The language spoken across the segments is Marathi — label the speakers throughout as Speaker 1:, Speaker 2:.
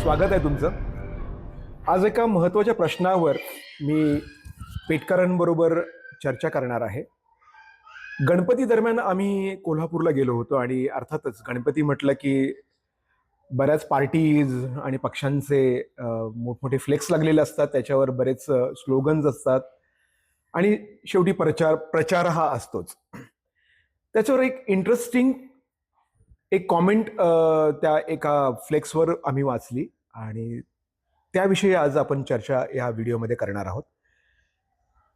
Speaker 1: स्वागत आहे तुमचं. आज एका महत्त्वाच्या प्रश्नावर मी पेटकरांबरोबर चर्चा करणार आहे. गणपती दरम्यान आम्ही कोल्हापूरला गेलो होतो आणि अर्थातच गणपती म्हटलं की बऱ्याच पार्टीज आणि पक्षांचे मोठमोठे फ्लेक्स लागलेले असतात. त्याच्यावर बरेच स्लोगन्स असतात. आणि शेवटी प्रचार प्रचार हा असतोच. त्याच्यावर एक इंटरेस्टिंग एक कॉमेंट त्या एका फ्लेक्सवर आम्ही वाचली. आणि त्याविषयी आज आपण चर्चा या व्हिडिओमध्ये करणार आहोत.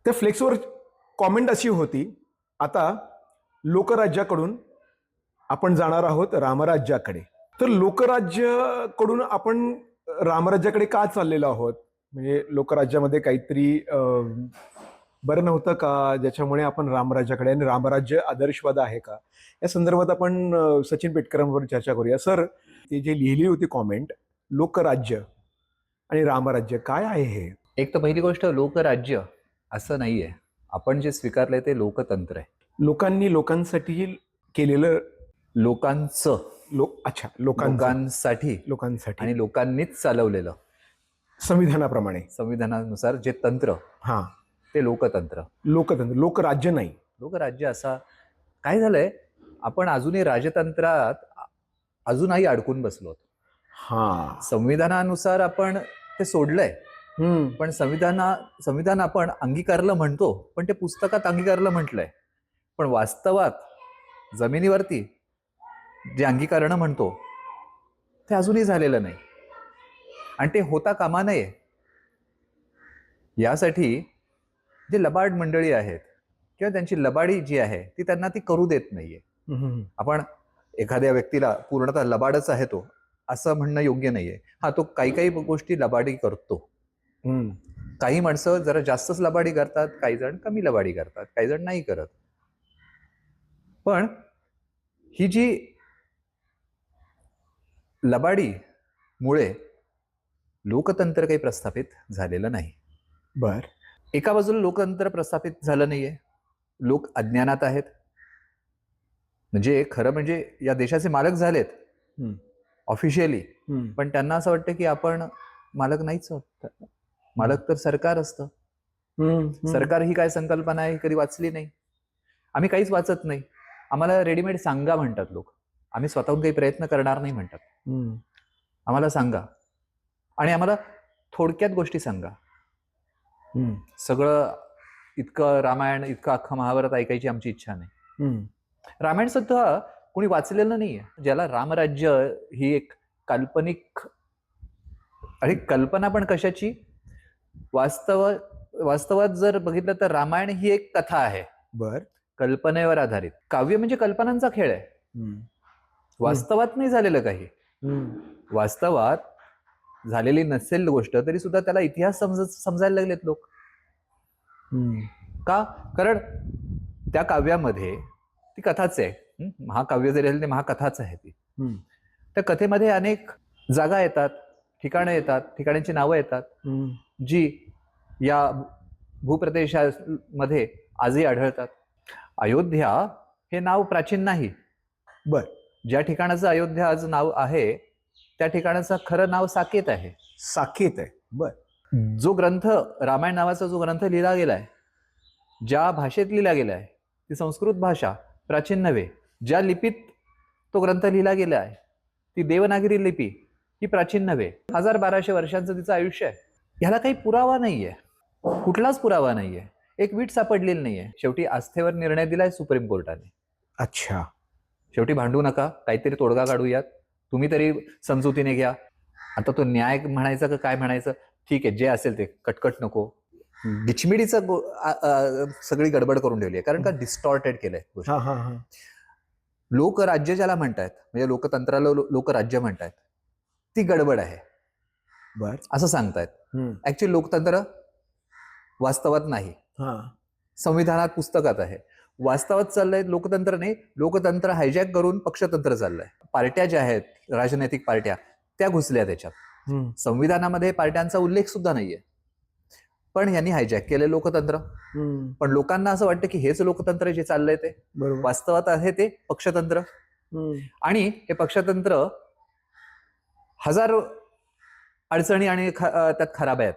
Speaker 1: त्या फ्लेक्सवर कॉमेंट अशी होती आता लोकराज्याकडून आपण जाणार आहोत रामराज्याकडे. तर लोकराज्याकडून आपण रामराज्याकडे का चाललेलो आहोत? म्हणजे लोकराज्यामध्ये काहीतरी बरं नव्हतं का? ज्याच्यामुळे आपण रामराज्याकडे आणि रामराज्य आदर्शवाद आहे का? या संदर्भात आपण सचिन पेटकरांवर चर्चा करूया. सर ती जी लिहिली होती कॉमेंट लोकराज्य आणि रामराज्य काय आहे हे?
Speaker 2: एक तर पहिली गोष्ट लोकराज्य असं नाहीये. आपण जे स्वीकारलंय ते लोकतंत्र आहे.
Speaker 1: लोकांनी लोकांसाठी केलेलं
Speaker 2: लोकांचं.
Speaker 1: लोक अच्छा
Speaker 2: लोकांसाठी.
Speaker 1: लोकांसाठी.
Speaker 2: आणि लोकांनीच चालवलेलं.
Speaker 1: संविधानाप्रमाणे.
Speaker 2: संविधानानुसार जे तंत्र
Speaker 1: हा.
Speaker 2: ते लोकतंत्र.
Speaker 1: लोकतंत्र लोकराज्य नाही.
Speaker 2: लोकराज्य असा काय झालंय? आपण अजूनही राजतंत्रात अजूनही अडकून बसलो.
Speaker 1: हा.
Speaker 2: संविधानानुसार आपण ते सोडलंय. पण संविधाना संविधान आपण अंगीकारलं म्हणतो पण ते पुस्तकात अंगीकारलं म्हटलंय. पण वास्तवात जमिनीवरती जे अंगीकरणं म्हणतो ते अजूनही झालेलं नाही. आणि ते होता कामा नये. यासाठी जे लबाड मंडळी आहेत किंवा त्यांची लबाडी जी आहे ती त्यांना ती करू देत नाहीये. आपण एखाद्या व्यक्तीला पूर्णतः लबाडच आहे तो असं म्हणणं योग्य नाहीये. हा तो काही काही गोष्टी लबाडी करतो. काही माणसं जरा जास्तच लबाडी करतात काही जण कमी लबाडी करतात काही जण नाही करत. पण ही जी लबाडी मुळे लोकतंत्र काही प्रस्थापित झालेलं नाही.
Speaker 1: बर.
Speaker 2: एका बाजूला लोकतंत्र प्रस्थापित झालं नाहीये. लोक अज्ञानात आहेत. म्हणजे खरं म्हणजे या देशाचे मालक झालेत. ऑफिशियली. पण त्यांना असं वाटतं की आपण मालक नाहीच आहोत मालक तर सरकार असतं. सरकार ही काय संकल्पना आहे कधी वाचली नाही आम्ही काहीच वाचत नाही आम्हाला रेडीमेड सांगा म्हणतात लोक आम्ही स्वतःहून काही प्रयत्न करणार नाही म्हणतात. आम्हाला सांगा आणि आम्हाला थोडक्यात गोष्टी सांगा. सगळं इतकं रामायण इतकं अख्खं महाभारत ऐकायची आमची इच्छा नाही. रामायण सुद्धा कोणी वाचलेलं नाहीये. ज्याला रामराज्य ही एक काल्पनिक आणि कल्पना पण कशाची? वास्तव वास्तवात जर बघितलं तर रामायण ही एक कथा आहे.
Speaker 1: बर.
Speaker 2: कल्पनेवर आधारित. काव्य म्हणजे कल्पनांचा खेळ आहे. वास्तवात नाही झालेलं काही. वास्तवात झालेली नसेल गोष्ट तरी सुद्धा त्याला इतिहास समज समजायला लागलेत लोक.
Speaker 1: हम्म.
Speaker 2: का? कारण त्या काव्यामध्ये ती कथाच आहे? महाकाव्य जरी असेल ते महाकथाच आहे ती. त्या कथेमध्ये अनेक जागा येतात ठिकाणं येतात ठिकाणांची नावं येतात. जी या भूप्रदेशामध्ये आजही आढळतात अयोध्या हे नाव प्राचीन नाही
Speaker 1: बर.
Speaker 2: ज्या ठिकाणाचं अयोध्या आज नाव आहे त्या ठिकाणाचं खरं नाव साकेत आहे
Speaker 1: साकेत आहे बर
Speaker 2: जो ग्रंथ रामायण नावाचा जो ग्रंथ लिहिला गेलाय ज्या भाषेत लिहिला गेलाय ती संस्कृत भाषा प्राचीन नव्हे. ज्या लिपीत तो ग्रंथ लिहिला गेला आहे ती देवनागरी लिपी ही प्राचीन नव्हे. हजार बाराशे वर्षांचं तिचं आयुष्य आहे. ह्याला काही पुरावा नाहीये. कुठलाच पुरावा नाहीये. एक वीट सापडलेली नाहीये. शेवटी आस्थेवर निर्णय दिलाय सुप्रीम कोर्टाने.
Speaker 1: अच्छा.
Speaker 2: शेवटी भांडू नका. काहीतरी तोडगा काढूयात. तुम्ही तरी समजुतीने घ्या. आता तो न्याय म्हणायचं का काय म्हणायचं? ठीक आहे जे असेल ते. कटकट नको. डिचमिडीचं आ- सगळी गडबड करून ठेवली आहे. कारण का डिस्टॉर्टेड केलंय
Speaker 1: हा
Speaker 2: लोकराज्य ज्याला म्हणतायत म्हणजे लोकतंत्राला लो- लोकराज्य म्हणतायत ती गडबड आहे.
Speaker 1: बर.
Speaker 2: असं सांगतायत. ऍक्च्युली लोकतंत्र वास्तवात नाही. संविधानात पुस्तकात आहे. वास्तवात चाललंय लोकतंत्र नाही लोकतंत्र हायजॅक करून पक्षतंत्र चाललंय. पार्ट्या ज्या आहेत राजनैतिक पार्ट्या त्या घुसल्या त्याच्यात. संविधानामध्ये पार्ट्यांचा उल्लेख सुद्धा नाहीये. पण यांनी हायजॅक केले लोकतंत्र. पण लोकांना असं वाटतं की हेच लोकतंत्र जे चाललंय ते वास्तवात आहे ते पक्षतंत्र. आणि हे पक्षतंत्र हजार अडचणी आणि त्यात खराब आहेत.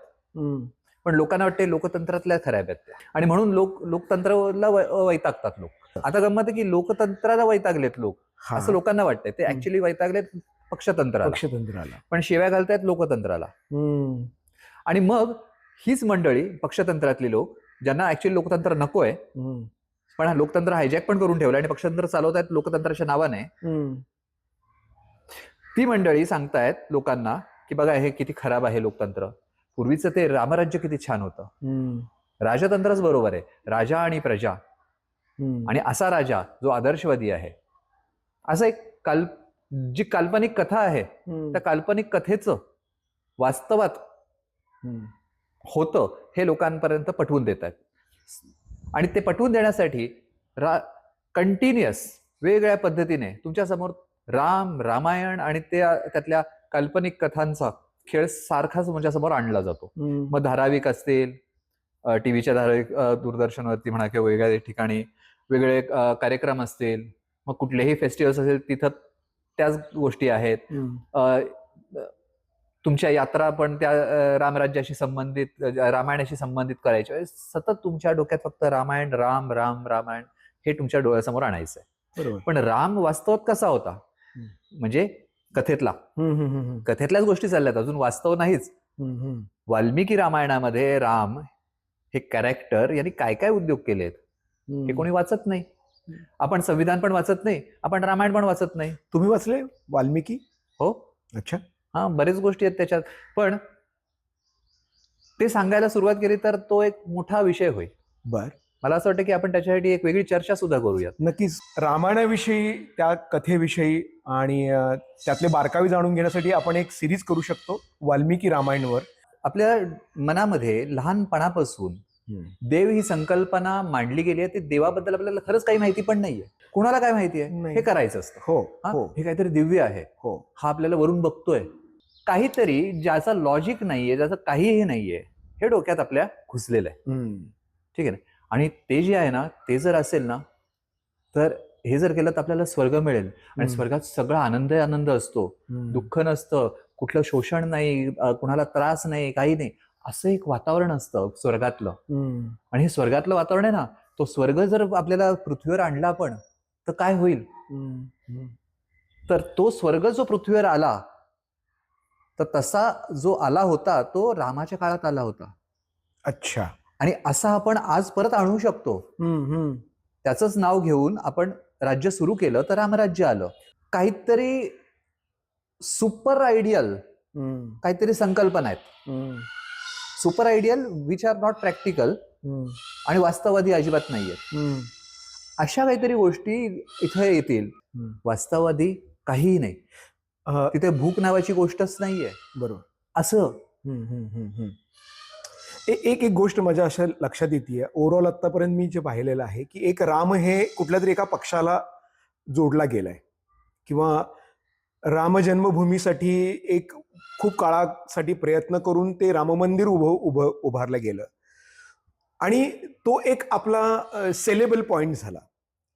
Speaker 2: पण लोकांना वाटते लोकतंत्रातल्या खऱ्या आहेत आणि म्हणून लोक लोकतंत्राला वैतागतात लोक आता गंमत आहे की लोकतंत्राला वैतागलेत लोक. असं लोकांना वाटतंय ते. ऍक्च्युली वैतागलेत पक्षतंत्राला
Speaker 1: पक्षतंत्राला
Speaker 2: पण शिव्या घालतायत लोकतंत्राला. आणि मग हीच मंडळी पक्षतंत्रातली लोक ज्यांना ऍक्च्युली लोकतंत्र नकोय
Speaker 1: हम्म.
Speaker 2: पण हा लोकतंत्र हायजॅक पण करून ठेवलं आणि पक्षतंत्र चालवतायत लोकतंत्राच्या नावाने. ती मंडळी सांगतायत लोकांना की बघा हे किती खराब आहे लोकतंत्र पूर्वीचं ते रामराज्य किती छान होतं. राजतंत्रच बरोबर आहे राजा आणि प्रजा. आणि असा राजा जो आदर्शवादी आहे असं एक काल जी काल्पनिक कथा आहे. त्या काल्पनिक कथेचं वास्तवात. होतं हे लोकांपर्यंत पटवून देत आहेत आणि ते पटवून देण्यासाठी रा कंटिन्युअस वेगवेगळ्या पद्धतीने तुमच्यासमोर राम रामायण आणि त्या त्यातल्या काल्पनिक कथांचा खेळ सारखाच तुमच्यासमोर आणला जातो. मग धाराविक असतील टीव्हीच्या धाराविक दूरदर्शनवरती म्हणा किंवा वेगळ्या ठिकाणी वेगळे कार्यक्रम असतील मग कुठलेही फेस्टिवल्स असेल तिथं त्याच गोष्टी आहेत. तुमच्या यात्रा पण त्या रामराज्याशी संबंधित रामायणाशी संबंधित करायच्या वेळेस सतत तुमच्या डोक्यात फक्त रामायण राम राम रामायण हे तुमच्या डोळ्यासमोर आणायचं आहे
Speaker 1: बरोबर.
Speaker 2: पण राम वास्तवात कसा होता. म्हणजे कथेतला. कथेतल्याच गोष्टी चालल्यात. अजून वास्तव नाहीच. वाल्मिकी रामायणामध्ये राम हे कॅरेक्टर यांनी काय काय उद्योग केलेत? हे कोणी वाचत नाही. आपण संविधान पण वाचत नाही. आपण रामायण पण वाचत नाही.
Speaker 1: तुम्ही वाचले वाल्मिकी?
Speaker 2: हो.
Speaker 1: अच्छा.
Speaker 2: हा बरेच गोष्टी आहेत त्याच्यात. पण ते सांगायला सुरुवात केली तर तो एक मोठा विषय होईल.
Speaker 1: बर.
Speaker 2: मला असं वाटतं की आपण त्याच्यासाठी एक वेगळी चर्चा सुद्धा करूयात.
Speaker 1: नक्कीच. रामायणाविषयी त्या कथेविषयी आणि त्यातले बारकावे जाणून घेण्यासाठी आपण एक सिरीज करू शकतो वाल्मिकी रामायणवर.
Speaker 2: आपल्या मनामध्ये लहानपणापासून देव ही संकल्पना मांडली गेली आहे ती देवाबद्दल आपल्याला खरंच काही माहिती पण नाहीये. कुणाला काय माहिती आहे. हे करायचं असतं.
Speaker 1: हो
Speaker 2: हा?
Speaker 1: हो.
Speaker 2: हे काहीतरी दिव्य आहे.
Speaker 1: हो.
Speaker 2: हा आपल्याला वरून बघतोय. काहीतरी ज्याचा लॉजिक नाहीये ज्याचं काहीही नाहीये हे डोक्यात आपल्या घुसलेलं आहे. ठीक आहे ना? आणि ते जे आहे ना ते जर असेल ना तर हे जर केलं तर आपल्याला स्वर्ग मिळेल. आणि. स्वर्गात सगळा आनंद आनंद असतो. दुःख नसतं. कुठलं शोषण नाही कुणाला त्रास नाही काही नाही. असं एक वातावरण असतं स्वर्गातलं. आणि हे स्वर्गातलं वातावरण आहे ना तो स्वर्ग जर आपल्याला पृथ्वीवर आणला आपण तर काय होईल. तर तो स्वर्ग जो पृथ्वीवर आला तर तसा जो आला होता तो रामाच्या काळात आला होता
Speaker 1: अच्छा
Speaker 2: आणि असा आपण आज परत आणू शकतो. त्याचंच नाव घेऊन आपण राज्य सुरू केलं तर रामराज्य आलं काहीतरी सुपर आयडियल. काहीतरी संकल्पना आहेत. Super ideal which are not practical. आणि वास्तववादी अजिबात नाहीये. अशा काहीतरी गोष्टी इथे येतील. वास्तववादी काहीही नाही. तिथे भूक नावाची गोष्टच नाहीये.
Speaker 1: बरोबर.
Speaker 2: असं.
Speaker 1: एक एक गोष्ट माझ्या अशा लक्षात येते ओव्हरऑल आतापर्यंत मी जे पाहिलेलं आहे की एक राम हे कुठल्या तरी एका पक्षाला जोडला गेलाय. किंवा राम जन्मभूमीसाठी एक खूप काळासाठी प्रयत्न करून ते राम मंदिर उभं उभं उभारलं गेलं. आणि तो एक आपला सेलेबल पॉइंट झाला.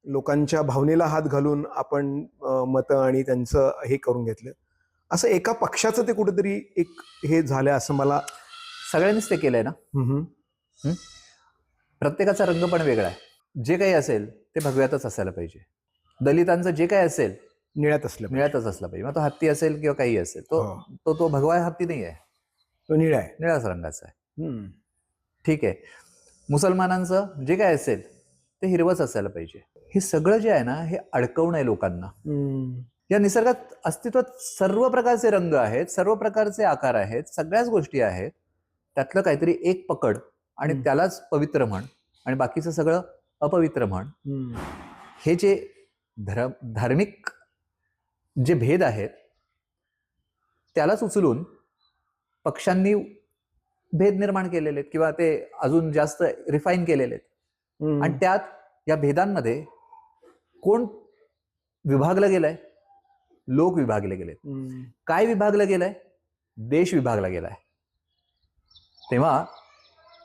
Speaker 1: लोकांच्या भावनेला हात घालून आपण मतं आणि त्यांचं हे करून घेतलं. असं एका पक्षाचं ते कुठेतरी एक हे झालं असं मला
Speaker 2: सगळ्यांनीच ते केलंय ना. प्रत्येकाचा रंग पण वेगळा आहे. जे काही असेल ते भगव्यातच असायला पाहिजे. दलितांचं जे काही असेल
Speaker 1: निळ्यात असलं.
Speaker 2: निळ्यातच असला पाहिजे मग तो हत्ती असेल किंवा काही असेल तो
Speaker 1: हो.
Speaker 2: तो तो भगवा हत्ती नाही आहे
Speaker 1: तो निळा आहे
Speaker 2: निळ्याच रंगाचा आहे. ठीक आहे मुसलमानांचं जे काय असेल ते हिरवंच असायला पाहिजे हे सगळं जे आहे ना हे अडकवणं आहे लोकांना. या निसर्गात अस्तित्वात सर्व प्रकारचे रंग आहेत सर्व प्रकारचे आकार आहेत सगळ्याच गोष्टी आहेत त्यातलं काहीतरी एक पकड आणि. त्यालाच पवित्र म्हण आणि बाकीचं सगळं अपवित्र म्हण. हे जे धर्म धार्मिक जे भेद आहेत त्यालाच उचलून पक्षांनी भेद निर्माण केलेले आहेत किंवा ते अजून जास्त रिफाईन केलेले आहेत. आणि त्यात या भेदांमध्ये कोण विभागलं गेलंय लोक विभागले गेलेत. काय विभागलं गेलंय देश विभागला गेलाय तेव्हा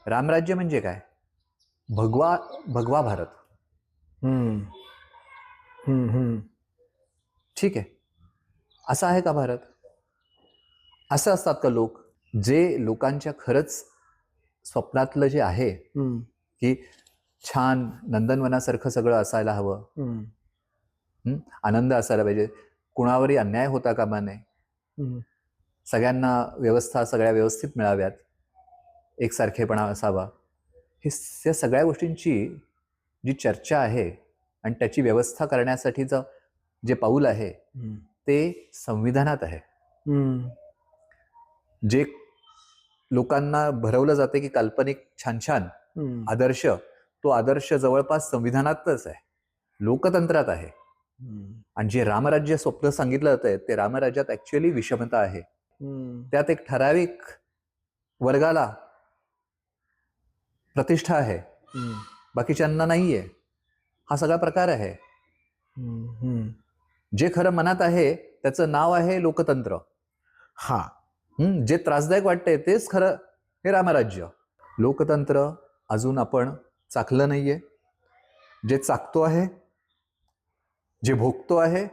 Speaker 2: रामराज्य म्हणजे काय भगवा भगवा भारत
Speaker 1: हम्म. हम्म. हम्म.
Speaker 2: ठीक आहे असा आहे का भारत? असं असतात का लोक जे लोकांच्या खरंच स्वप्नातलं जे आहे? की छान नंदनवनासारखं सगळं असायला हवं? आनंद असायला पाहिजे. कुणावरही अन्याय होता कामा नये. सगळ्यांना व्यवस्था सगळ्या व्यवस्थित मिळाव्यात. एकसारखेपणा असावा. हे या सगळ्या गोष्टींची जी चर्चा आहे आणि त्याची व्यवस्था करण्यासाठीचं जे पाऊल आहे ते संविधानात आहे. जे लोकांना भरवलं जाते की काल्पनिक छान छान आदर्श तो आदर्श जवळपास संविधानातच आहे. लोकतंत्रात आहे. आणि जे रामराज्य स्वप्न सांगितलं जातंय ते रामराज्यात ऍक्च्युअली विषमता आहे. त्यात एक ठराविक वर्गाला प्रतिष्ठा आहे. बाकीच्यांना नाहीये. हा सगळा प्रकार आहे. जे खरं मनात आहे त्याचं नाव आहे लोकतंत्र.
Speaker 1: हा.
Speaker 2: जे त्रासदायक वाटतंय तेच खरं हे रामराज्य. लोकतंत्र अजून आपण चाखलं नाहीये. जे चाकतो आहे जे भोगतो आहे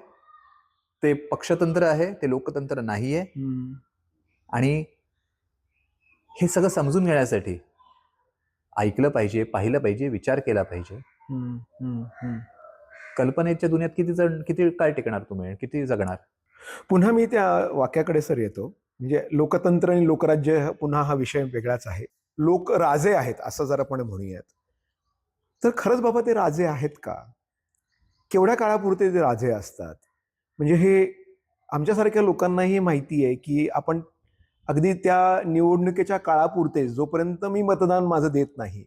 Speaker 2: ते पक्षतंत्र आहे ते लोकतंत्र नाहीये. आणि हे सगळं समजून घेण्यासाठी ऐकलं पाहिजे पाहिलं पाहिजे विचार केला पाहिजे. कल्पनेच्या दुनियात किती जण किती काय टिकणार तुम्ही? किती जगणार?
Speaker 1: पुन्हा मी त्या वाक्याकडे सर येतो. म्हणजे लोकतंत्र आणि लोकराज्य हा- पुन्हा हा विषय वेगळाच आहे. लोक राजे आहेत असं जर आपण म्हणूयात. तर खरंच बाबा ते राजे आहेत का? केवढ्या काळापुरते ते राजे असतात? म्हणजे हे आमच्यासारख्या लोकांनाही माहिती आहे की आपण अगदी त्या निवडणुकीच्या काळापुरते जोपर्यंत मी मतदान माझं देत नाही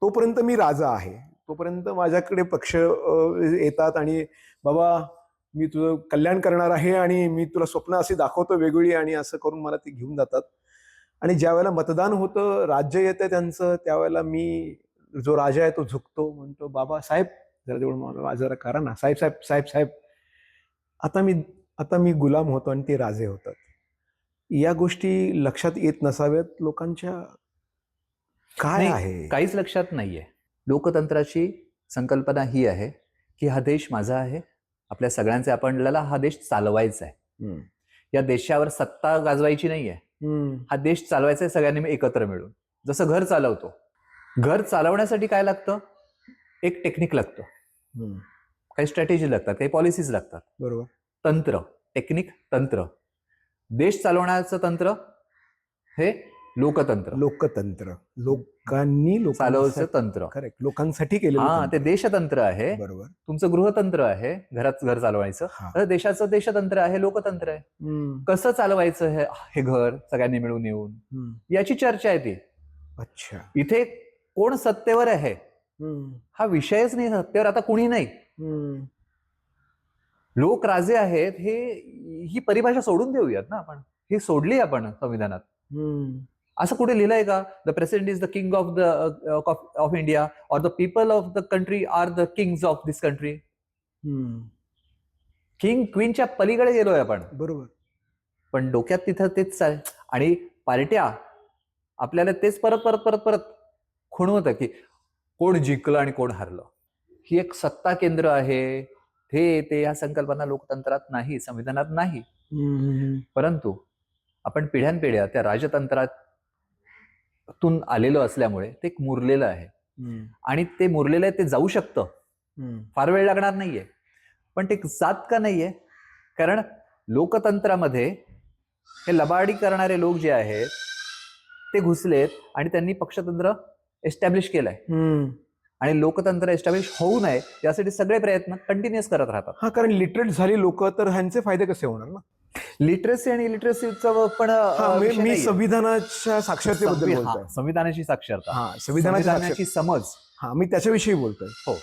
Speaker 1: तोपर्यंत मी राजा आहे. तोपर्यंत माझ्याकडे पक्ष येतात आणि बाबा मी तुझं कल्याण करणार आहे आणि मी तुला स्वप्न अशी दाखवतो वेगवेगळी आणि असं करून मला ती घेऊन जातात. आणि ज्या वेळेला मतदान होतं राज्य येतं त्यांचं त्यावेळेला मी जो राजा आहे तो झुकतो म्हणतो बाबा साहेब जरा तेवढं जरा करा ना साहेब साहेब साहेब साहेब. आता मी आता मी गुलाम होतो आणि ते राजे होतात. या गोष्टी लक्षात येत नसाव्यात लोकांच्या. काय आहे?
Speaker 2: काहीच लक्षात नाहीये. लोकतंत्राची संकल्पना ही आहे की हा देश माझा आहे. आपल्या सगळ्यांचे आपल्याला हा देश चालवायचा आहे. या देशावर सत्ता गाजवायची नाहीये
Speaker 1: हम्म,
Speaker 2: हा देश चालवायचा आहे सगळ्यांनी मी एकत्र मिळून. जसं घर चालवतो. घर चालवण्यासाठी काय लागतं? एक टेक्निक लागतं. काही स्ट्रॅटेजी लागतात काही पॉलिसीज लागतात.
Speaker 1: बरोबर.
Speaker 2: तंत्र टेक्निक तंत्र. देश चालवण्याचं तंत्र हे लोकतंत्र.
Speaker 1: लोकतंत्र. लोकांनी
Speaker 2: चालवायचं
Speaker 1: लोकांसाठी
Speaker 2: तंत्र.
Speaker 1: करेक्ट लोकांसाठी केलेलं
Speaker 2: हा ते
Speaker 1: तंत्र.
Speaker 2: देशतंत्र आहे.
Speaker 1: बरोबर.
Speaker 2: तुमचं गृहतंत्र आहे घरात घर चालवायचं. तर देशाचं देशतंत्र आहे लोकतंत्र आहे. कसं चालवायचं हे हे घर सगळ्यांनी मिळून येऊन. याची चर्चा आहे ती.
Speaker 1: अच्छा.
Speaker 2: इथे कोण सत्तेवर आहे? हा विषयच नाही सत्तेवर आता कुणी नाही. लोक राजे आहेत हे ही परिभाषा सोडून देऊयात ना आपण. ही सोडली आपण संविधानात. असं कुठे लिहिलंय का? The president is the king of the of India or the people of the country are the kings of this country. King क्वीनच्या पलीकडे गेलोय आपण.
Speaker 1: बरोबर.
Speaker 2: पण डोक्यात तिथं तेच चाल आणि पार्ट्या आपल्याला तेच परत परत परत परत खुणवतं की कोण जिंकलं आणि कोण हारलं. ही एक सत्ता केंद्र आहे. हे ते या संकल्पना लोकतंत्रात नाही संविधानात नाही. परंतु आपण पिढ्यानपिढ्या त्या राजतंत्रातून आलेलो असल्यामुळे ते एक मुरलेलं आहे. आणि ते मुरलेलं आहे ते जाऊ शकतं. फार वेळ लागणार नाहीये. पण ते जात का नाहीये? कारण लोकतंत्रामध्ये हे लबाडी करणारे लोक जे आहेत ते घुसलेत आणि त्यांनी पक्षतंत्र एस्टॅब्लिश केलंय. आणि लोकतंत्र एस्टॅब्लिश होऊ नये यासाठी सगळे प्रयत्न कंटिन्युअस करत राहतात.
Speaker 1: हा कारण लिटरेट झाली लोक तर ह्यांचे फायदे कसे होणार ना?
Speaker 2: लिटरसी आणि इलिटरसीचं पण
Speaker 1: हा, मी-
Speaker 2: विषय
Speaker 1: मी
Speaker 2: नाहीये.
Speaker 1: संविधानाच्या साक्षरतेबद्दल
Speaker 2: संवि-
Speaker 1: बोलतोय.
Speaker 2: हा, संविधानाची साक्षरता.
Speaker 1: हा संविधानाच्या
Speaker 2: संविधानाची
Speaker 1: साक्षर-
Speaker 2: समज.
Speaker 1: हा मी त्याच्याविषयी बोलतोय.
Speaker 2: हो.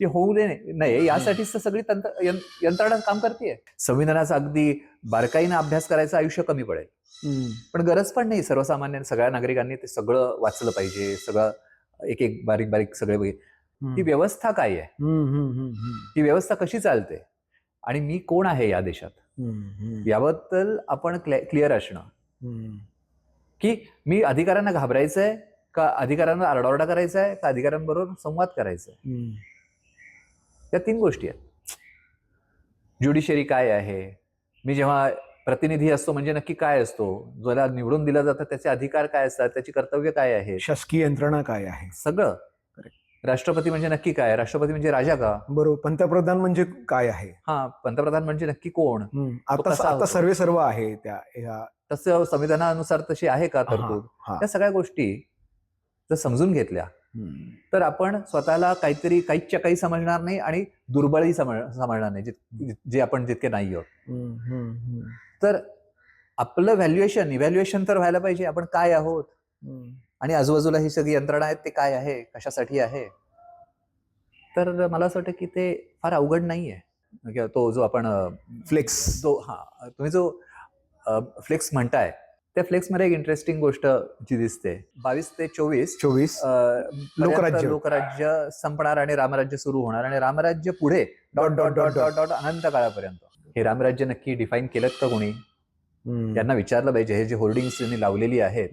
Speaker 2: ती होऊ दे नाही. यासाठीच तर सगळी तंत्र यं- यंत्रणा काम करते संविधानाचा अगदी बारकाईनं अभ्यास करायचं आयुष्य कमी पडेल.
Speaker 1: हम्म,
Speaker 2: पण गरज पण नाही सर्वसामान्य सगळ्या नागरिकांनी ते सगळं वाचलं पाहिजे सगळं एक एक बारीक बारीक सगळे बघ-
Speaker 1: हम्म,
Speaker 2: ही व्यवस्था काय आहे?
Speaker 1: हम्म, हम्म, हम्म, हम्म,
Speaker 2: ही व्यवस्था कशी चालते? आणि मी कोण आहे या देशात? याबद्दल आपण क्लिअर असणं. की मी अधिकाऱ्यांना घाबरायचंय का अधिकाऱ्यांना आरडाओरडा करायचा आहे का अधिकाऱ्यांबरोबर संवाद करायचा आहे
Speaker 1: हम्म,
Speaker 2: या तीन गोष्टी आहेत. ज्युडिशरी काय आहे? मी जेव्हा प्रतिनिधी असतो म्हणजे नक्की काय असतो? ज्याला निवडून दिला जातं त्याचे अधिकार काय असतात? त्याची कर्तव्य काय आहे?
Speaker 1: शासकीय यंत्रणा काय आहे?
Speaker 2: सगळं. राष्ट्रपती म्हणजे नक्की काय राष्ट्रपती म्हणजे राजा का
Speaker 1: बरोबर पंतप्रधान म्हणजे काय आहे
Speaker 2: हा पंतप्रधान म्हणजे नक्की कोण
Speaker 1: हम्म. आता
Speaker 2: कसा
Speaker 1: आता
Speaker 2: होतो?
Speaker 1: सर्वे सर्व आहे त्या ह्या-
Speaker 2: तसं संविधानानुसार तशी आहे का तरतूद
Speaker 1: हा, हा.
Speaker 2: त्या सगळ्या गोष्टी जर समजून घेतल्या
Speaker 1: हम्म.
Speaker 2: तर आपण स्वतःला काहीतरी काहीच्या काही समजणार नाही आणि दुर्बळही समज समजणार नाही जे- जे आपण जितके नाही आहोत
Speaker 1: हम्म, हम्म, हम्म,
Speaker 2: तर आपलं व्हॅल्युएशन इव्हॅल्युएशन तर व्हायला पाहिजे आपण काय आहोत
Speaker 1: हम्म.
Speaker 2: आणि आजूबाजूला ही सगळी यंत्रणा आहेत ते काय आहे कशासाठी आहे? तर मला असं वाटतं की ते फार अवघड नाही आहे तो जो आपण
Speaker 1: फ्लेक्स.
Speaker 2: जो हा तुम्ही जो फ्लेक्स म्हणताय त्या फ्लेक्समध्ये एक इंटरेस्टिंग गोष्ट जी दिसते. बावीस ते चोवीस
Speaker 1: चोवीस. लोकराज्य.
Speaker 2: लोकराज्य संपणार आणि रामराज्य सुरू होणार. आणि रामराज्य पुढे dot dot dot dot dot अनंत काळापर्यंत. हे रामराज्य नक्की डिफाईन केलं का कोणी. त्यांना विचारलं पाहिजे. हे जे होर्डिंग्स त्यांनी लावलेली आहेत.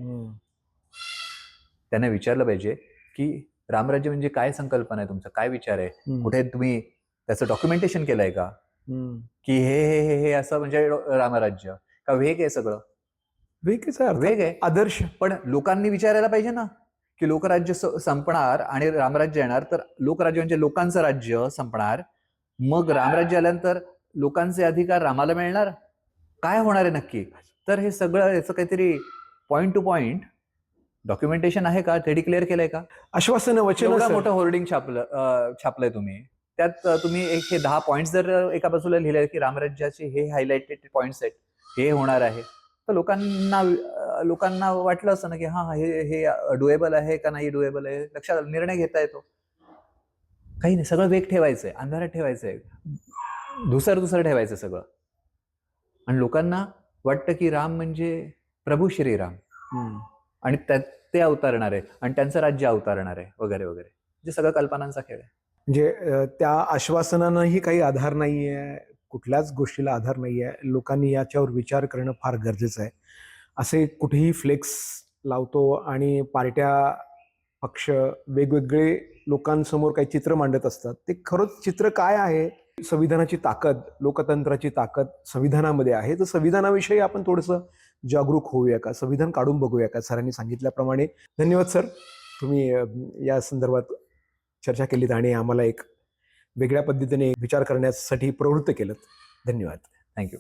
Speaker 2: त्यांना विचारलं पाहिजे की रामराज्य म्हणजे काय संकल्पना आहे तुमचा? काय विचार आहे. कुठे तुम्ही त्याचं डॉक्युमेंटेशन केलंय का. की हे हे हे हे असं म्हणजे रामराज्य का वेग आहे सगळं?
Speaker 1: वेगळीचा अर्थ.
Speaker 2: वेग आहे.
Speaker 1: आदर्श.
Speaker 2: पण लोकांनी विचारायला पाहिजे ना की लोकराज्य संपणार आणि रामराज्य येणार तर लोकराज्य म्हणजे लोकांचं राज्य संपणार. मग रामराज्य आल्यानंतर लोकांचे अधिकार रामाला मिळणार? काय होणार आहे नक्की? तर हे सगळं याचं काहीतरी पॉइंट टू पॉइंट डॉक्युमेंटेशन आहे का? ते डिक्लेअर केलंय का?
Speaker 1: आश्वासन वचन
Speaker 2: एवढं. मोठं होर्डिंग छापलं छापलंय तुम्ही. त्यात तुम्ही एक हे दहा पॉइंट जर एका बाजूला लिहिले की रामराज्याचे हे हायलाइटेड पॉइंट्स आहेत हे होणार आहे. तर लोकांना लोकांना वाटलं असं ना की हा हे हे डुएबल आहे का नाही डुएबल आहे? लक्षात निर्णय घेता येतो. काही नाही सगळं वेग ठेवायचंय अंधारात ठेवायचंय. धुसर धुसर ठेवायचं सगळं. आणि लोकांना वाटतं की राम म्हणजे प्रभू श्रीराम. आणि त्यात ते अवतारणार आहे आणि त्यांचं राज्य अवतारणार आहे वगैरे वगैरे. जे सगळं कल्पनांचा खेळ आहे.
Speaker 1: म्हणजे त्या आश्वासनांनाही काही आधार नाही आहे कुठल्याच गोष्टीला आधार नाही आहे लोकांनी याच्यावर विचार करणं फार गरजेचं आहे. असे कुठेही फ्लेक्स लावतो आणि पार्ट्या पक्ष वेगवेगळे लोकांसमोर काही चित्र मांडत असतात. ते खरंच चित्र काय आहे? संविधानाची ताकद लोकतंत्राची ताकद संविधानामध्ये आहे. तर संविधानाविषयी आपण थोडंसं जागरूक होऊया का? संविधान काढून बघूया का? सरांनी सांगितल्याप्रमाणे. धन्यवाद सर. तुम्ही या संदर्भात चर्चा केलीत आणि आम्हाला एक वेगळ्या पद्धतीने विचार करण्यासाठी प्रवृत्त केलं धन्यवाद.
Speaker 2: थँक्यू